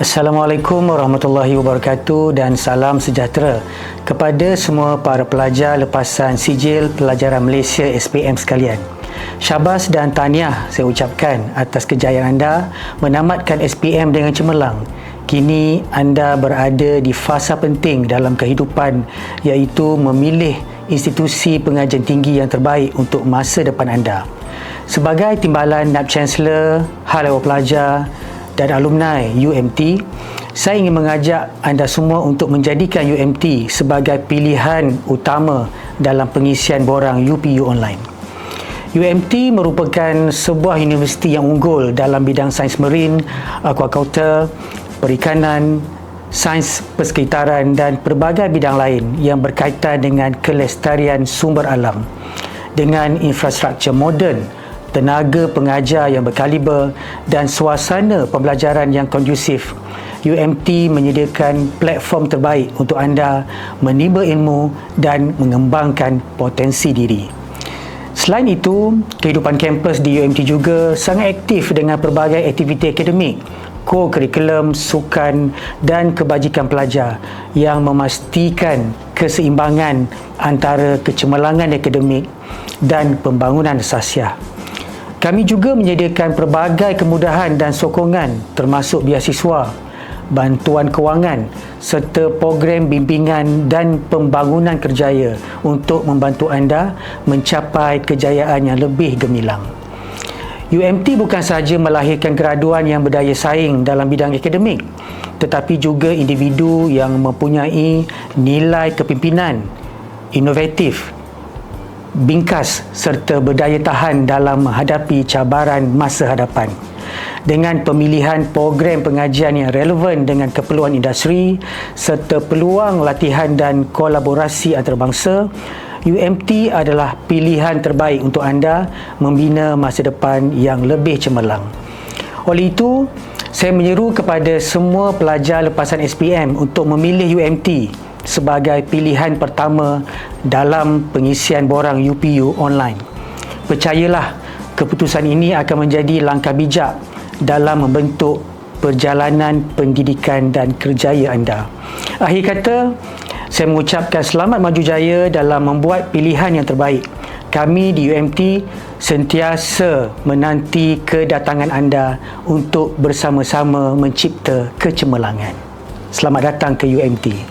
Assalamualaikum warahmatullahi wabarakatuh dan salam sejahtera kepada semua para pelajar lepasan sijil pelajaran Malaysia SPM sekalian. Syabas dan tahniah saya ucapkan atas kejayaan anda menamatkan SPM dengan cemerlang. Kini anda berada di fasa penting dalam kehidupan iaitu memilih institusi pengajian tinggi yang terbaik untuk masa depan anda. Sebagai timbalan NAB Chancellor, Hal Ehwal Pelajar dan alumni UMT, saya ingin mengajak anda semua untuk menjadikan UMT sebagai pilihan utama dalam pengisian borang UPU online. UMT merupakan sebuah universiti yang unggul dalam bidang sains marine, aquaculture, perikanan, sains persekitaran dan pelbagai bidang lain yang berkaitan dengan kelestarian sumber alam dengan infrastruktur moden, tenaga pengajar yang berkaliber dan suasana pembelajaran yang kondusif. UMT menyediakan platform terbaik untuk anda menimba ilmu dan mengembangkan potensi diri. Selain itu, kehidupan kampus di UMT juga sangat aktif dengan pelbagai aktiviti akademik, co-curriculum, sukan dan kebajikan pelajar yang memastikan keseimbangan antara kecemerlangan akademik dan pembangunan sasiah. Kami juga menyediakan pelbagai kemudahan dan sokongan termasuk biasiswa, bantuan kewangan serta program bimbingan dan pembangunan kerjaya untuk membantu anda mencapai kejayaan yang lebih gemilang. UMT bukan sahaja melahirkan graduan yang berdaya saing dalam bidang akademik tetapi juga individu yang mempunyai nilai kepimpinan inovatif bingkas serta berdaya tahan dalam menghadapi cabaran masa hadapan dengan pemilihan program pengajian yang relevan dengan keperluan industri serta peluang latihan dan kolaborasi antarabangsa, UMT adalah pilihan terbaik untuk anda membina masa depan yang lebih cemerlang. Oleh itu, saya menyeru kepada semua pelajar lepasan SPM untuk memilih UMT sebagai pilihan pertama dalam pengisian borang UPU online. Percayalah, keputusan ini akan menjadi langkah bijak dalam membentuk perjalanan pendidikan dan kerjaya anda. Akhir kata, saya mengucapkan selamat maju jaya dalam membuat pilihan yang terbaik. Kami di UMT sentiasa menanti kedatangan anda untuk bersama-sama mencipta kecemerlangan. Selamat datang ke UMT.